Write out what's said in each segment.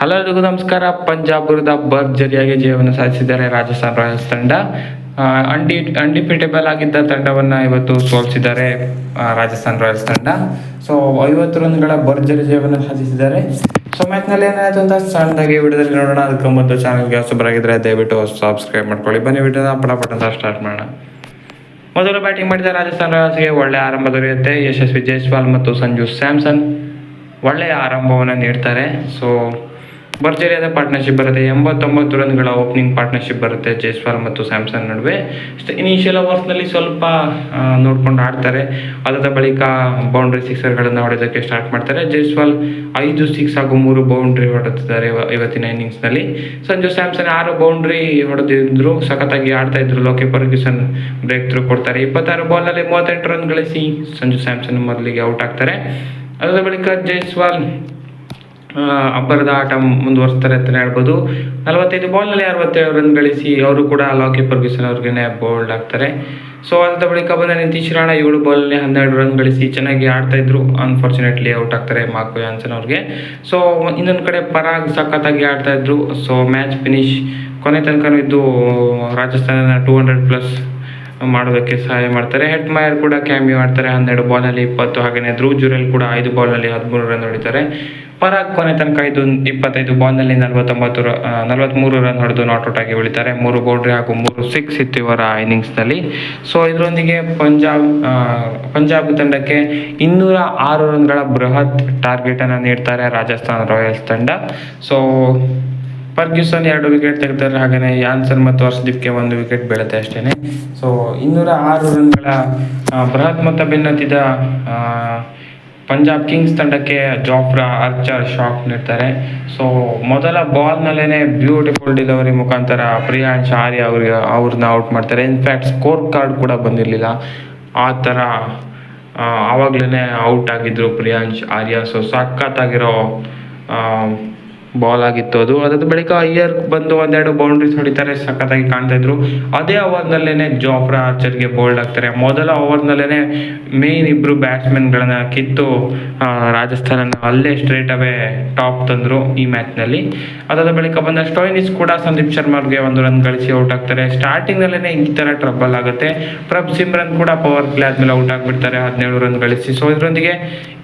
Hello ನಮಸ್ಕಾರ. ಪಂಜಾಬ್ ವಿರುದ್ಧ ಭರ್ಜರಿಯಾಗಿ ಜಯವನ್ನು ಸಾಧಿಸಿದ್ದಾರೆ ರಾಜಸ್ಥಾನ್ ರಾಯಲ್ಸ್ ತಂಡ. ಅಂಡಿ ಅನ್ಡಿ ಅನ್ಡಿಫಿಟೇಬಲ್ ಆಗಿದ್ದ ತಂಡವನ್ನ ಇವತ್ತು ಸೋಲಿಸಿದ್ದಾರೆ ರಾಜಸ್ಥಾನ್ ರಾಯಲ್ಸ್ ತಂಡ. ಸೊ ಐವತ್ತು ರನ್ಗಳ ಭರ್ಜರಿ ಜಯವನ್ನು ಸಾಧಿಸಿದ್ದಾರೆ. ಸೊ ಮ್ಯಾಚ್ನಲ್ಲಿ ಏನಾಯ್ತು ಅಂತ ಸಣ್ಣದಾಗಿ ವಿಡಿಯೋದಲ್ಲಿ ನೋಡೋಣ. ಅದಕ್ಕೆ ಮೊದಲು ಚಾನಲ್ಗೆ ಹೊಸಬರಾಗಿದ್ರೆ ದಯವಿಟ್ಟು ಸಬ್ಸ್ಕ್ರೈಬ್ ಮಾಡ್ಕೊಳ್ಳಿ. ಬನ್ನಿ ವಿಡಿಯೋನ ಪಟ ಅಂತ ಸ್ಟಾರ್ಟ್ ಮಾಡೋಣ. ಮೊದಲು ಬ್ಯಾಟಿಂಗ್ ಮಾಡಿದ ರಾಜಸ್ಥಾನ್ ರಾಯಲ್ಸ್ಗೆ ಒಳ್ಳೆಯ ಆರಂಭ ದೊರೆಯುತ್ತೆ. ಯಶಸ್ವಿ ಜೈಸ್ವಾಲ್ ಮತ್ತು ಸಂಜು ಸ್ಯಾಮ್ಸನ್ ಒಳ್ಳೆಯ ಆರಂಭವನ್ನು ನೀಡ್ತಾರೆ. ಸೊ ಭರ್ಜರಿಯಾದ ಪಾರ್ಟ್ನರ್ಶಿಪ್ ಬರುತ್ತೆ. ಎಂಬತ್ತೊಂಬತ್ತು ರನ್ಗಳ ಓಪನಿಂಗ್ ಪಾರ್ಟ್ನರ್ಶಿಪ್ ಬರುತ್ತೆ ಜೈಸ್ವಾಲ್ ಮತ್ತು ಸ್ಯಾಮ್ಸನ್ ನಡುವೆ. ಇನಿಷಿಯಲ್ ಓವರ್ಸ್ನಲ್ಲಿ ಸ್ವಲ್ಪ ನೋಡ್ಕೊಂಡು ಆಡ್ತಾರೆ. ಅದಾದ ಬಳಿಕ ಬೌಂಡ್ರಿ ಸಿಕ್ಸರ್ಗಳನ್ನು ಹೊಡೆಯೋದಕ್ಕೆ ಸ್ಟಾರ್ಟ್ ಮಾಡ್ತಾರೆ. ಜೈಸ್ವಾಲ್ ಐದು ಸಿಕ್ಸ್ ಹಾಗೂ ಮೂರು ಬೌಂಡ್ರಿ ಹೊಡೆದಿದ್ದಾರೆ ಇವ- ಇವತ್ತಿನ ಇನ್ನಿಂಗ್ಸ್ನಲ್ಲಿ ಸಂಜು ಸ್ಯಾಮ್ಸನ್ ಆರು ಬೌಂಡ್ರಿ ಹೊಡೆದಿದ್ರು. ಸಖತ್ತಾಗಿ ಆಡ್ತಾ ಇದ್ರು. ಲೋಕೆ ಫರ್ಗ್ಯೂಸನ್ ಬ್ರೇಕ್ ಥ್ರೂ ಕೊಡ್ತಾರೆ. ಇಪ್ಪತ್ತಾರು ಬಾಲ್ನಲ್ಲಿ ಮೂವತ್ತೆಂಟು ರನ್ ಗಳಿಸಿ ಸಂಜು ಸ್ಯಾಮ್ಸನ್ ಮೊದಲಿಗೆ ಔಟ್ ಆಗ್ತಾರೆ. ಅದಾದ ಬಳಿಕ ಜೈಸ್ವಾಲ್ ಅಬ್ಬರದ ಆಟ ಮುಂದುವರಿಸ್ತಾರೆ ಅಂತಲೇ ಹೇಳ್ಬೋದು. ನಲವತ್ತೈದು ಬಾಲ್ನಲ್ಲಿ ಅರವತ್ತೇಳು ರನ್ ಗಳಿಸಿ ಅವರು ಕೂಡ ಲಾಕಿ ಫರ್ಗ್ಯೂಸನ್ ಅವ್ರಿಗೆ ಬೋಲ್ಡ್ ಆಗ್ತಾರೆ. ಸೊ ಅದಾದ ಬಳಿಕ ಬಂದ ನಿತೀಶ್ ರಾಣಾ ಏಳು ಬಾಲ್ನಲ್ಲಿ ಹನ್ನೆರಡು ರನ್ ಗಳಿಸಿ ಚೆನ್ನಾಗಿ ಆಡ್ತಾ ಇದ್ರು. ಅನ್ಫಾರ್ಚುನೇಟ್ಲಿ ಔಟ್ ಆಗ್ತಾರೆ ಮಾರ್ಕೋ ಯಾನ್ಸನ್ ಅವ್ರಿಗೆ. ಸೊ, ಇನ್ನೊಂದು ಕಡೆ ಪರಾಗ್ ಸಖತ್ತಾಗಿ ಆಡ್ತಾ ಇದ್ರು. ಸೊ ಮ್ಯಾಚ್ ಫಿನಿಶ್ ಕೊನೆ ತನಕ ಇದ್ದು ರಾಜಸ್ಥಾನ ಟೂ ಹಂಡ್ರೆಡ್ ಪ್ಲಸ್ ಮಾಡೋದಕ್ಕೆ ಸಹಾಯ ಮಾಡ್ತಾರೆ. ಹೆಟ್ ಮೈರ್ ಕೂಡ ಕ್ಯಾಮಿ ಮಾಡ್ತಾರೆ ಹನ್ನೆರಡು ಬಾಲಲ್ಲಿ ಇಪ್ಪತ್ತು ಹಾಗೆಯೇ ಧ್ರುವ್ ಜುರೆಲ್ ಕೂಡ ಐದು ಬಾಲ್ನಲ್ಲಿ ಹದಿಮೂರು ರನ್ ಹೊಡಿತಾರೆ. ಪರಾಗ್ ಕೊನೆ ತನಕ ಇದು ಇಪ್ಪತ್ತೈದು ಬಾಲ್ನಲ್ಲಿ ನಲವತ್ತೊಂಬತ್ತು ನಲವತ್ತ್ಮೂರು ರನ್ ಹೊಡೆದು ನಾಟ್ಔಟ್ ಆಗಿ ಉಳಿತಾರೆ ಮೂರು ಬೌಂಡ್ರಿ ಹಾಗೂ ಮೂರು ಸಿಕ್ಸ್ ಇತ್ತು ಇವರ ಇನ್ನಿಂಗ್ಸ್ನಲ್ಲಿ ಸೊ ಇದರೊಂದಿಗೆ ಪಂಜಾಬ್ ಪಂಜಾಬ್ ತಂಡಕ್ಕೆ ಇನ್ನೂರ ಆರು ರನ್ಗಳ ಬೃಹತ್ ಟಾರ್ಗೆಟನ್ನು ನೀಡ್ತಾರೆ ರಾಜಸ್ಥಾನ್ ರಾಯಲ್ಸ್ ತಂಡ. ಸೊ ಫರ್ಗ್ಯೂಸನ್ ಎರಡು ವಿಕೆಟ್ ತೆಗೆದರೆ ಹಾಗೆಯೇ ಯಾನ್ಸನ್ ಮತ್ತು ಹರ್ಷದೀಪ್ಗೆ ಒಂದು ವಿಕೆಟ್ ಬೀಳುತ್ತೆ ಅಷ್ಟೇ ಸೊ ಇನ್ನೂರ ಆರು ರನ್ಗಳ ಬೃಹತ್ ಮೊತ್ತ ಬೆನ್ನತ್ತಿದ ಪಂಜಾಬ್ ಕಿಂಗ್ಸ್ ತಂಡಕ್ಕೆ ಜಾಫ್ರಾ ಅರ್ಚರ್ ಶಾಕ್ ನೀಡ್ತಾರೆ. ಸೊ ಮೊದಲ ಬಾಲ್ನಲ್ಲೇ ಬ್ಯೂಟಿಫುಲ್ ಡಿಲಿವರಿ ಮುಖಾಂತರ ಪ್ರಿಯಾಂಶ್ ಆರ್ಯ ಅವ್ರಿಗೆ, ಅವ್ರನ್ನ ಔಟ್ ಮಾಡ್ತಾರೆ. ಇನ್ಫ್ಯಾಕ್ಟ್ ಸ್ಕೋರ್ ಕಾರ್ಡ್ ಕೂಡ ಬಂದಿರಲಿಲ್ಲ. ಆ ಥರ ಆವಾಗಲೇ ಔಟ್ ಆಗಿದ್ರು ಪ್ರಿಯಾಂಶ್ ಆರ್ಯ. ಸೊ ಸಖತ್ತಾಗಿರೋ ಬಾಲ್ ಆಗಿತ್ತು ಅದು. ಅದಾದ ಬಳಿಕ ಅಯ್ಯರ್ ಬಂದು ಒಂದೆರಡು ಬೌಂಡ್ರೀಸ್ ಹೊಡಿತಾರೆ, ಸಖತ್ತಾಗಿ ಕಾಣ್ತಾ ಇದ್ರು. ಅದೇ ಓವರ್ನಲ್ಲೇ ಜಾಫ್ರಾ ಆರ್ಚರ್ಗೆ ಬೋಲ್ಡ್ ಆಗ್ತಾರೆ. ಮೊದಲ ಓವರ್ನಲ್ಲೇ ಮೇನ್ ಇಬ್ರು ಬ್ಯಾಟ್ಸ್ಮನ್ಗಳನ್ನ ಕಿತ್ತು ರಾಜಸ್ಥಾನ ರಾಜಸ್ಥಾನನ ಅಲ್ಲೇ ಸ್ಟ್ರೇಟ್ ಅವೇ ಟಾಪ್ ತಂದ್ರು ಈ ಮ್ಯಾಚ್ನಲ್ಲಿ ಅದಾದ ಬಳಿಕ ಬಂದ ಸ್ಟೋಯಿನಿಸ್ ಕೂಡ ಸಂದೀಪ್ ಶರ್ಮಾರ್ಗೆ ಒಂದು ರನ್ ಗಳಿಸಿ ಔಟ್ ಆಗ್ತಾರೆ. ಸ್ಟಾರ್ಟಿಂಗ್ನಲ್ಲೇ ಈ ಥರ ಟ್ರಬಲ್ ಆಗುತ್ತೆ. ಪ್ರಭ್ ಸಿಮ್ರನ್ ಕೂಡ ಪವರ್ ಪ್ಲೇ ಆದ್ಮೇಲೆ ಔಟ್ ಆಗಿಬಿಡ್ತಾರೆ. ಹದಿನೇಳು ರನ್ ಗಳಿಸಿ. ಸೊ ಇದರೊಂದಿಗೆ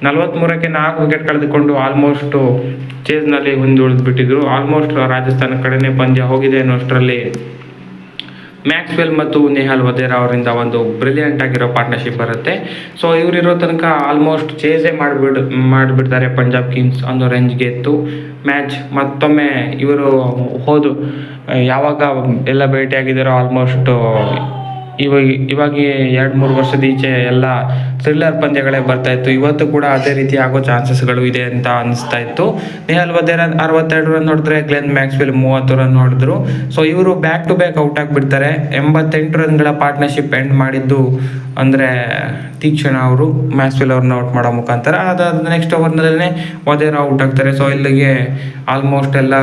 ನಲವತ್ಮೂರಕ್ಕೆ ನಾಲ್ಕು ವಿಕೆಟ್ ಕಳೆದುಕೊಂಡು ಆಲ್ಮೋಸ್ಟ್ ಚೇಸ್ನಲ್ಲಿ ಮುಂದುಳಿದು ಬಿಟ್ಟಿದ್ರು. ಆಲ್ಮೋಸ್ಟ್ ರಾಜಸ್ಥಾನ ಕಡೆನೆ ಪಂದ್ಯ ಹೋಗಿದೆ ಅನ್ನೋಷ್ಟರಲ್ಲಿ ಮ್ಯಾಕ್ಸ್ವೆಲ್ ಮತ್ತು ನೆಹಾಲ್ ವದೇರಾ ಅವರಿಂದ ಒಂದು ಬ್ರಿಲಿಯಂಟ್ ಆಗಿರೋ ಪಾರ್ಟ್ನರ್ಶಿಪ್ ಬರುತ್ತೆ. ಸೊ ಇವರಿರೋ ತನಕ ಆಲ್ಮೋಸ್ಟ್ ಚೇಸೇ ಮಾಡಿಬಿಡ್, ಮಾಡಿಬಿಡ್ತಾರೆ ಪಂಜಾಬ್ ಕಿಂಗ್ಸ್ ಅನ್ನೋ ರೇಂಜ್ಗೆ ಇತ್ತು ಮ್ಯಾಚ್ ಮತ್ತೊಮ್ಮೆ ಇವರು ಹೋದು ಯಾವಾಗ ಎಲ್ಲ ಭೇಟಿಯಾಗಿದ್ದಾರೋ ಆಲ್ಮೋಸ್ಟ್ ಇವಾಗ ಇವಾಗ ಎರಡು ಮೂರು ವರ್ಷದ ಈಚೆ ಎಲ್ಲ ಥ್ರಿಲ್ಲರ್ ಪಂದ್ಯಗಳೇ ಬರ್ತಾ ಇತ್ತು. ಇವತ್ತು ಕೂಡ ಅದೇ ರೀತಿ ಆಗೋ ಚಾನ್ಸಸ್ಗಳು ಇದೆ ಅಂತ ಅನಿಸ್ತಾ ಇತ್ತು. ನೇಹಲ್ ವದೇರ ಅರವತ್ತೆರಡು ರನ್ ನೋಡಿದ್ರೆ ಗ್ಲೆನ್ ಮ್ಯಾಕ್ಸ್ವೆಲ್ ಮೂವತ್ತು ರನ್ ನೋಡಿದ್ರು. ಸೊ ಇವರು ಬ್ಯಾಕ್ ಟು ಬ್ಯಾಕ್ ಔಟ್ ಆಗಿಬಿಡ್ತಾರೆ. ಎಂಬತ್ತೆಂಟು ರನ್ಗಳ ಪಾರ್ಟ್ನರ್ಶಿಪ್ ಎಂಡ್ ಮಾಡಿದ್ದು ಅಂದರೆ ತೀಕ್ಷಣ ಅವರು ಮ್ಯಾಕ್ಸ್ವೆಲ್ ಅವ್ರನ್ನ ಔಟ್ ಮಾಡೋ ಮುಖಾಂತರ. ಅದಾದ ನೆಕ್ಸ್ಟ್ ಓವರ್ನಲ್ಲೇ ವದೇರ ಔಟ್ ಆಗ್ತಾರೆ. ಸೊ ಇಲ್ಲಿಗೆ ಆಲ್ಮೋಸ್ಟ್ ಎಲ್ಲ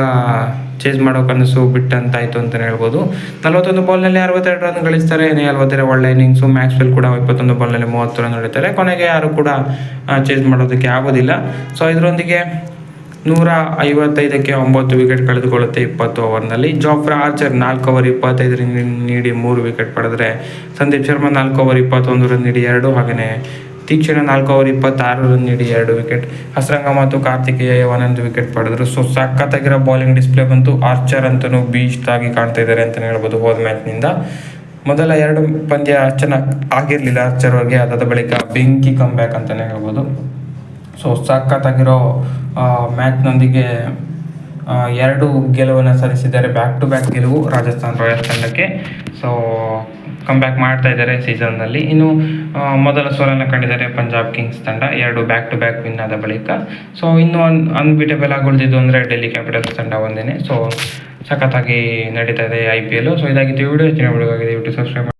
ಚೇಸ್ ಮಾಡೋ ಕನಸು ಬಿಟ್ಟಂತಾಯಿತು ಅಂತಲೇ ಹೇಳ್ಬೋದು. ನಲವತ್ತೊಂದು ಬಾಲ್ನಲ್ಲಿ ಅರವತ್ತೆರಡು ರನ್ ಗಳಿಸ್ತಾರೆ. ನಲವತ್ತೆರಡು ಒಳ್ಳೆ ಇನ್ನಿಂಗ್ಸು ಮ್ಯಾಕ್ಸ್ವೆಲ್ ಕೂಡ ಇಪ್ಪತ್ತೊಂದು ಬಾಲ್ನಲ್ಲಿ ಮೂವತ್ತು ರನ್ ಹೊಡಿತಾರೆ ಕೊನೆಗೆ ಯಾರು ಕೂಡ ಚೇಸ್ ಮಾಡೋದಕ್ಕೆ ಆಗೋದಿಲ್ಲ. ಸೊ ಇದರೊಂದಿಗೆ ನೂರ ಐವತ್ತೈದಕ್ಕೆ ಒಂಬತ್ತು ವಿಕೆಟ್ ಕಳೆದುಕೊಳ್ಳುತ್ತೆ ಇಪ್ಪತ್ತು ಓವರ್ನಲ್ಲಿ ಜಾಫ್ರಾ ಆರ್ಚರ್ ನಾಲ್ಕು ಓವರ್ ಇಪ್ಪತ್ತೈದು ನೀಡಿ ಮೂರು ವಿಕೆಟ್ ಪಡೆದರೆ, ಸಂದೀಪ್ ಶರ್ಮಾ ನಾಲ್ಕು ಓವರ್ ಇಪ್ಪತ್ತೊಂದು ರನ್ ನೀಡಿ ಎರಡು ಹಾಗೆಯೇ ತೀಕ್ಷಣ ನಾಲ್ಕು ಓವರ್ ಇಪ್ಪತ್ತಾರು ರನ್ ನೀಡಿ ಎರಡು ವಿಕೆಟ್. ಹಸರಂಗ ಮತ್ತು ಕಾರ್ತಿಕೇಯ ಒಂದೊಂದು ವಿಕೆಟ್ ಪಡೆದ್ರು? ಸೊ, ಸಖತ್ತಾಗಿರೋ ಬೌಲಿಂಗ್ ಡಿಸ್ಪ್ಲೇ ಬಂತು. ಆರ್ಚರ್ ಅಂತಲೂ ಬೀಸ್ಟ್ ಆಗಿ ಕಾಣ್ತಾ ಇದ್ದಾರೆ ಅಂತಲೇ ಹೇಳ್ಬೋದು ಹೋದ ಮ್ಯಾಚ್ನಿಂದ ಮೊದಲ ಎರಡು ಪಂದ್ಯ ಚೆನ್ನಾಗಿ ಆಗಿರಲಿಲ್ಲ ಆರ್ಚರ್ ಅವ್ರಿಗೆ. ಅದಾದ ಬಳಿಕ ಬೆಂಕಿ ಕಮ್ ಬ್ಯಾಕ್ ಅಂತಲೇ ಹೇಳ್ಬೋದು. ಸೊ, ಸಖತ್ತಾಗಿರೋ ಮ್ಯಾಚ್ನೊಂದಿಗೆ ಎರಡು ಗೆಲುವನ್ನು ಸಲ್ಲಿಸಿದ್ದಾರೆ ಬ್ಯಾಕ್ ಟು ಬ್ಯಾಕ್ ಗೆಲುವು ರಾಜಸ್ಥಾನ್ ರಾಯಲ್ಸ್ ತಂಡಕ್ಕೆ. ಸೊ ಕಮ್ ಬ್ಯಾಕ್ ಮಾಡ್ತಾ ಇದ್ದಾರೆ ಸೀಸನ್ನಲ್ಲಿ ಇನ್ನು ಮೊದಲ ಸೋಲನ್ನು ಕಂಡಿದ್ದಾರೆ ಪಂಜಾಬ್ ಕಿಂಗ್ಸ್ ತಂಡ, ಎರಡು ಬ್ಯಾಕ್ ಟು ಬ್ಯಾಕ್ ವಿನ್ ಆದ ಬಳಿಕ. ಸೊ ಇನ್ನು ಅನ್ ಅನ್ಬಿಟೇಬಲ್ ಆಗಿ ಅಂದರೆ ಡೆಲ್ಲಿ ಕ್ಯಾಪಿಟಲ್ಸ್ ತಂಡ ಒಂದೇನೆ. ಸೊ ಸಖತ್ತಾಗಿ ನಡೀತಾ ಇದೆ ಐ ಪಿ ಎಲ್ ಸೊ ಇದಾಗಿತ್ತು ವಿಡಿಯೋ ಹೆಚ್ಚಿನ ವಿಡಿಯೋ ಆಗಿದೆ ಯೂಟ್ಯೂಬ್ ಸಬ್ಸ್ಕ್ರೈಬ್